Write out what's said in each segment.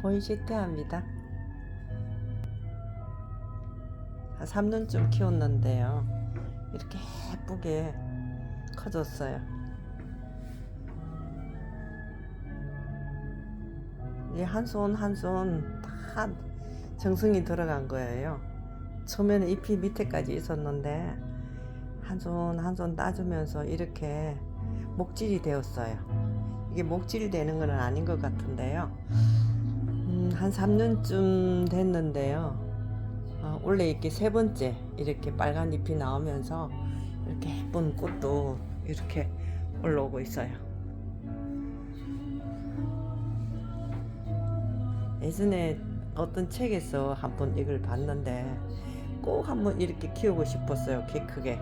보이시트합니다. 한 3년쯤 키웠는데요. 이렇게 예쁘게 커졌어요. 이 한 손 한 손 다 정성이 들어간 거예요. 처음에는 잎이 밑에까지 있었는데 한 손 한 손 따주면서 이렇게 목질이 되었어요. 이게 목질 되는 건 아닌 것 같은데요. 음, 한 3년쯤 됐는데요. 어, 원래 이렇게 세 번째 이렇게 빨간 잎이 나오면서 이렇게 예쁜 꽃도 이렇게 올라오고 있어요. 예전에 어떤 책에서 한 번 이걸 봤는데 꼭 한번 이렇게 키우고 싶었어요. 키 크게.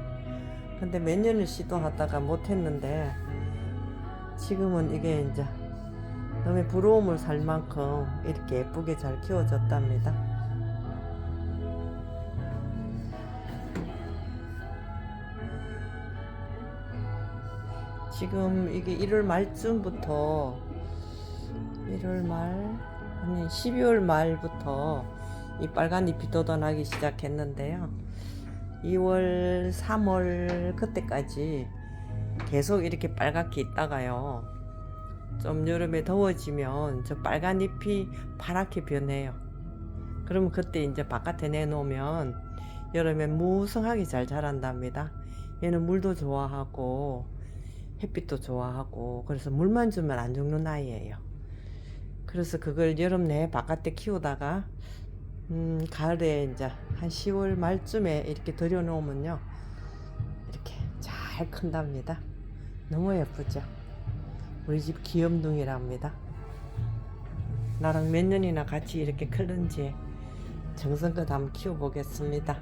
근데 몇 년을 시도하다가 못했는데 지금은 이게 이제 너무 부러움을 살 만큼 이렇게 예쁘게 잘 키워졌답니다. 지금 이게 1월 말쯤부터 1월 말 아니 12월 말부터 이 빨간 잎이 돋아나기 시작했는데요. 2월, 3월 그때까지 계속 이렇게 빨갛게 있다가요. 좀 여름에 더워지면 저 빨간 잎이 파랗게 변해요. 그러면 그때 이제 바깥에 내놓으면 여름에 무성하게 잘 자란답니다. 얘는 물도 좋아하고 햇빛도 좋아하고 그래서 물만 주면 안 죽는 아이예요. 그래서 그걸 여름 내에 바깥에 키우다가 음, 가을에 이제 한 10월 말쯤에 이렇게 들여놓으면요 이렇게 잘 큰답니다. 너무 예쁘죠? 우리 집 귀염둥이랍니다. 나랑 몇 년이나 같이 이렇게 클는지 정성껏 한번 키워보겠습니다.